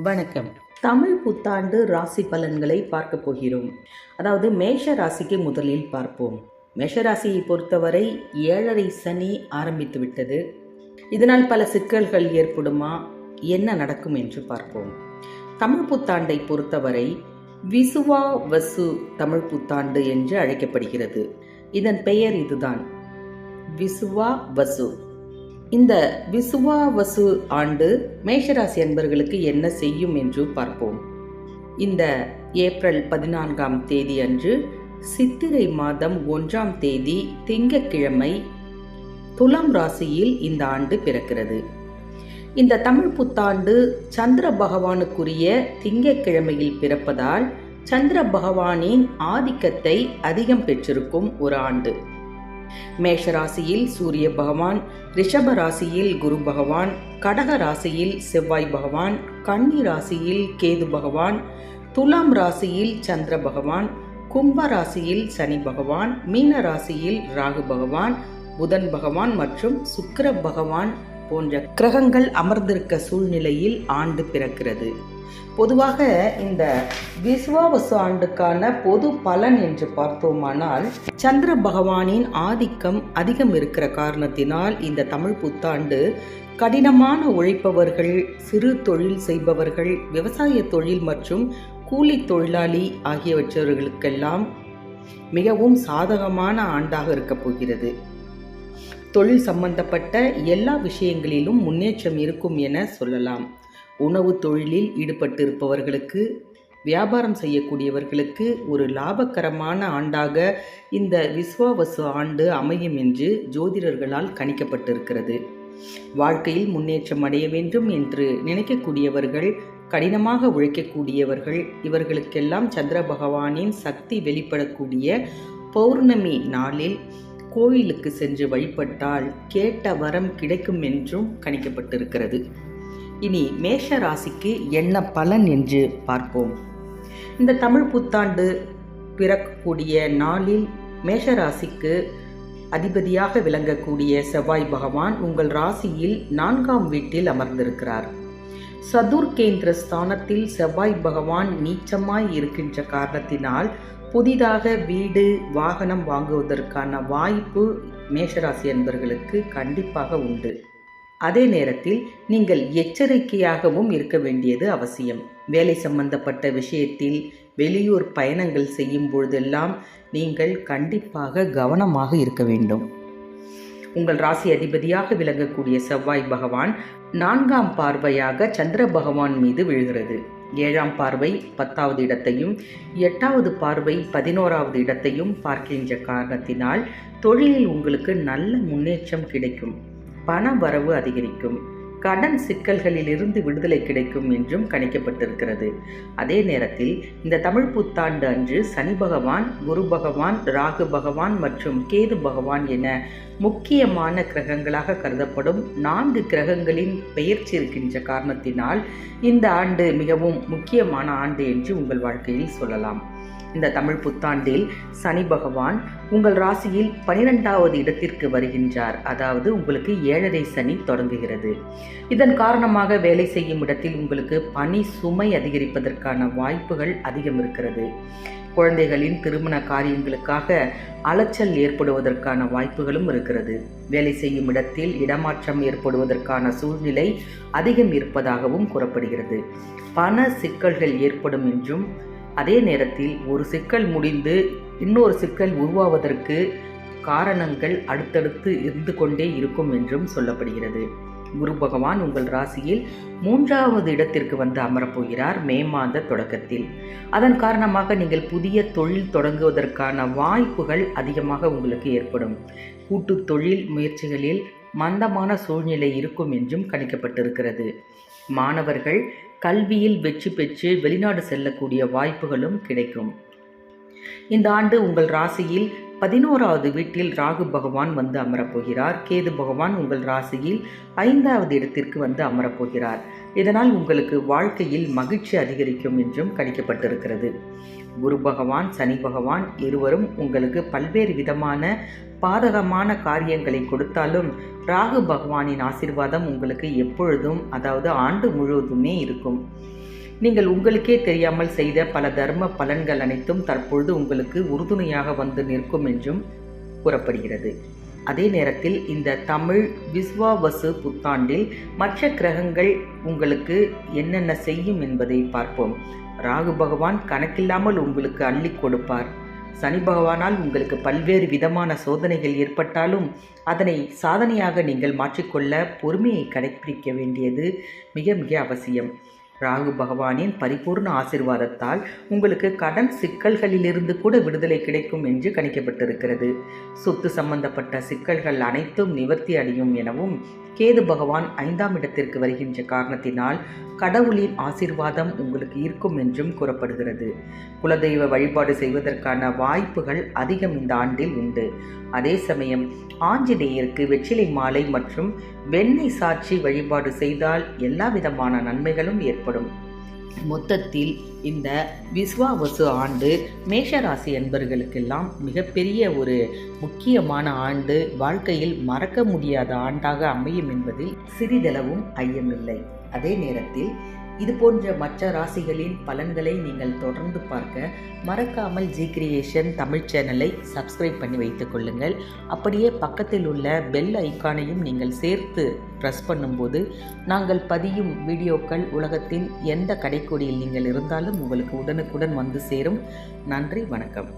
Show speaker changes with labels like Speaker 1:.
Speaker 1: வணக்கம். தமிழ் புத்தாண்டு ராசி பலன்களை பார்க்க போகிறோம். அதாவது மேஷ ராசிக்கு முதலில் பார்ப்போம். மேஷ ராசியை பொறுத்தவரை ஏழரை சனி ஆரம்பித்து விட்டது. இதனால் பல சிக்கல்கள் ஏற்படுமா? என்ன நடக்கும் என்று பார்ப்போம். தமிழ் புத்தாண்டை பொறுத்தவரை விசுவா வசு தமிழ் புத்தாண்டு என்று அழைக்கப்படுகிறது. இதன் பெயர் இதுதான். விசுவா வசு. இந்த விசுவாவசு ஆண்டு மேஷராசி அன்பர்களுக்கு என்ன செய்யும் என்று பார்ப்போம். இந்த ஏப்ரல் பதினான்காம் தேதி அன்று சித்திரை மாதம் ஒன்றாம் தேதி திங்கட்கிழமை துலாம் ராசியில் இந்த ஆண்டு பிறக்கிறது. இந்த தமிழ் புத்தாண்டு சந்திர பகவானுக்குரிய திங்கட்கிழமையில் பிறப்பதால் சந்திர பகவானின் ஆதிக்கத்தை அதிகம் பெற்றிருக்கும் ஒரு ஆண்டு. மேஷ ராசியில் சூரிய பகவான் ரிஷப ராசியில் குரு பகவான் கடக ராசியில் செவ்வாய் பகவான் கன்னி ராசியில் கேது பகவான் துலாம் ராசியில் சந்திர பகவான் கும்ப ராசியில் சனி பகவான் மீன ராசியில் ராகு பகவான் புதன் பகவான் மற்றும் சுக்கர பகவான் போன்ற கிரகங்கள் அமர்ந்திருக்க சூழ்நிலையில் ஆண்டு பிறக்கிறது. பொதுவாக இந்த விஸ்வாவசு ஆண்டுக்கான பொது பலன் என்று பார்த்தோமானால் சந்திர பகவானின் ஆதிக்கம் அதிகம் இருக்கிற காரணத்தினால் இந்த தமிழ் புத்தாண்டு கடினமான உழைப்பவர்கள் சிறு தொழில் செய்பவர்கள் விவசாய தொழில் மற்றும் கூலி தொழிலாளி ஆகியவற்றவர்களுக்கெல்லாம் மிகவும் சாதகமான ஆண்டாக இருக்கப் போகிறது. தொழில் சம்பந்தப்பட்ட எல்லா விஷயங்களிலும் முன்னேற்றம் இருக்கும் என சொல்லலாம். உணவு தொழிலில் ஈடுபட்டிருப்பவர்களுக்கு வியாபாரம் செய்யக்கூடியவர்களுக்கு ஒரு லாபகரமான ஆண்டாக இந்த விஸ்வாவசு ஆண்டு அமையும் என்று ஜோதிடர்களால் கணிக்கப்பட்டிருக்கிறது. வாழ்க்கையில் முன்னேற்றம் அடைய வேண்டும் என்று நினைக்கக்கூடியவர்கள் கடினமாக உழைக்கக்கூடியவர்கள் இவர்களுக்கெல்லாம் சந்திர பகவானின் சக்தி வெளிப்படக்கூடிய பௌர்ணமி நாளில் கோயிலுக்கு சென்று வழிபட்டால் கேட்ட வரம் கிடைக்கும் என்றும் கணிக்கப்பட்டிருக்கிறது. இனி மேஷ ராசிக்கு என்ன பலன் என்று பார்ப்போம். இந்த தமிழ் புத்தாண்டு பிறக்கக்கூடிய நாளில் மேஷ ராசிக்கு அதிபதியாக விளங்கக்கூடிய செவ்வாய் பகவான் உங்கள் ராசியில் நான்காம் வீட்டில் அமர்ந்திருக்கிறார். சதுர்கேந்திர ஸ்தானத்தில் செவ்வாய் பகவான் நீச்சமாய் இருக்கின்ற காரணத்தினால் புதிதாக வீடு வாகனம் வாங்குவதற்கான வாய்ப்பு மேஷராசி என்பர்களுக்கு கண்டிப்பாக உண்டு. அதே நேரத்தில் நீங்கள் எச்சரிக்கையாகவும் இருக்க வேண்டியது அவசியம். வேலை சம்பந்தப்பட்ட விஷயத்தில் வெளியூர் பயணங்கள் செய்யும் பொழுதெல்லாம் நீங்கள் கண்டிப்பாக கவனமாக இருக்க வேண்டும். உங்கள் ராசி அதிபதியாக விளங்கக்கூடிய செவ்வாய் பகவான் நான்காம் பார்வையாக சந்திர பகவான் மீது விழுகிறது. ஏழாம் பார்வை பத்தாவது இடத்தையும் எட்டாவது பார்வை பதினோராவது இடத்தையும் பார்க்கின்ற காரணத்தினால் தொழிலில் உங்களுக்கு நல்ல முன்னேற்றம் கிடைக்கும். பண வரவு அதிகரிக்கும். கடன் சிக்கல்களிலிருந்து விடுதலை கிடைக்கும் என்றும் கணிக்கப்பட்டிருக்கிறது. அதே நேரத்தில் இந்த தமிழ் புத்தாண்டு அன்று சனி பகவான் குரு பகவான் ராகு பகவான் மற்றும் கேது பகவான் என முக்கியமான கிரகங்களாக கருதப்படும் நான்கு கிரகங்களின் பெயர்ச்சி இருக்கின்ற காரணத்தினால் இந்த ஆண்டு மிகவும் முக்கியமான ஆண்டு என்று உங்கள் வாழ்க்கையில் சொல்லலாம். இந்த தமிழ் புத்தாண்டில் சனி பகவான் உங்கள் ராசியில் பனிரெண்டாவது இடத்திற்கு வருகின்றார். அதாவது உங்களுக்கு ஏழரை சனி தொடங்குகிறது. இதன் காரணமாக வேலை செய்யும் இடத்தில் உங்களுக்கு பனி சுமை அதிகரிப்பதற்கான வாய்ப்புகள் அதிகம் இருக்கிறது. குழந்தைகளின் திருமண காரியங்களுக்காக அலைச்சல் ஏற்படுவதற்கான வாய்ப்புகளும் இருக்கிறது. வேலை செய்யும் இடத்தில் இடமாற்றம் ஏற்படுவதற்கான சூழ்நிலை அதிகம் இருப்பதாகவும் கூறப்படுகிறது. பண சிக்கல்கள் ஏற்படும் என்றும் அதே நேரத்தில் ஒரு சிக்கல் முடிந்து இன்னொரு சிக்கல் உருவாவதற்கு காரணங்கள் அடுத்தடுத்து இருந்து கொண்டே இருக்கும் என்றும் சொல்லப்படுகிறது. குரு பகவான் உங்கள் ராசியில் மூன்றாவது இடத்திற்கு வந்து அமரப்போகிறார் மே மாத தொடக்கத்தில். அதன் காரணமாக நீங்கள் புதிய தொழில் தொடங்குவதற்கான வாய்ப்புகள் அதிகமாக உங்களுக்கு ஏற்படும். கூட்டு தொழில் முயற்சிகளில் மந்தமான சூழ்நிலை இருக்கும் என்றும் கணிக்கப்பட்டிருக்கிறது. மாணவர்கள் கல்வியில் வெற்றி பெற்று வெளிநாடு செல்லக்கூடிய வாய்ப்புகளும் கிடைக்கும். இந்த ஆண்டு உங்கள் ராசியில் பதினோராவது வீட்டில் ராகு பகவான் வந்து அமரப்போகிறார். கேது பகவான் உங்கள் ராசியில் ஐந்தாவது இடத்திற்கு வந்து அமரப்போகிறார். இதனால் உங்களுக்கு வாழ்க்கையில் மகிழ்ச்சி அதிகரிக்கும் என்றும் கணிக்கப்பட்டிருக்கிறது. குரு பகவான் சனி பகவான் இருவரும் உங்களுக்கு பல்வேறு விதமான பாதகமான காரியங்களை கொடுத்தாலும் ராகு பகவானின் ஆசிர்வாதம் உங்களுக்கு எப்பொழுதும் அதாவது ஆண்டு முழுவதுமே இருக்கும். நீங்கள் உங்களுக்கே தெரியாமல் செய்த பல தர்ம பலன்கள் அனைத்தும் தற்பொழுது உங்களுக்கு உறுதுணையாக வந்து நிற்கும் என்றும் கூறப்படுகிறது. அதே நேரத்தில் இந்த தமிழ் விஸ்வாவசு புத்தாண்டில் மற்ற கிரகங்கள் உங்களுக்கு என்னென்ன செய்யும் என்பதை பார்ப்போம். ராகு பகவான் கணக்கில்லாமல் உங்களுக்கு அள்ளி கொடுப்பார். சனி பகவானால் உங்களுக்கு பல்வேறு விதமான சோதனைகள் ஏற்பட்டாலும் அதனை சாதனையாக நீங்கள் மாற்றிக்கொள்ள பொறுமையை கடைபிடிக்க வேண்டியது மிக மிக அவசியம். ராகு பகவானின் பரிபூர்ண ஆசிர்வாதத்தால் உங்களுக்கு கடன் சிக்கல்களிலிருந்து கூட விடுதலை கிடைக்கும் என்று கணிக்கப்பட்டிருக்கிறது. சொத்து சம்பந்தப்பட்ட சிக்கல்கள் அனைத்தும் நிவர்த்தி அடையும் எனவும் கேது பகவான் ஐந்தாம் இடத்திற்கு வருகின்ற காரணத்தினால் கடவுளின் ஆசிர்வாதம் உங்களுக்கு இருக்கும் என்றும் கூறப்படுகிறது. குலதெய்வ வழிபாடு செய்வதற்கான வாய்ப்புகள் அதிகம் இந்த ஆண்டில் உண்டு. அதே சமயம் ஆஞ்சநேயருக்கு வெற்றிலை மாலை மற்றும் வெண்ணெய் சாட்சி வழிபாடு செய்தால் எல்லா விதமான நன்மைகளும் ஏற்படும். மொத்தத்தில் இந்த விஸ்வாவசு ஆண்டு மேஷராசி என்பர்களுக்கெல்லாம் மிகப்பெரிய ஒரு முக்கியமான ஆண்டு. வாழ்க்கையில் மறக்க முடியாத ஆண்டாக அமையும் என்பதில் சிறிதளவும் ஐயமில்லை. அதே நேரத்தில் இது போன்ற மற்ற ராசிகளின் பலன்களை நீங்கள் தொடர்ந்து பார்க்க மறக்காமல் ஜி கிரியேஷன் தமிழ் சேனலை சப்ஸ்கிரைப் பண்ணி வைத்துக் கொள்ளுங்கள். அப்படியே பக்கத்தில் உள்ள பெல் ஐக்கானையும் நீங்கள் சேர்த்து ப்ரெஸ் பண்ணும்போது நாங்கள் பதியும் வீடியோக்கள் உலகத்தின் எந்த கடைக்கோடியில் நீங்கள் இருந்தாலும் உங்களுக்கு உடனுக்குடன் வந்து சேரும். நன்றி வணக்கம்.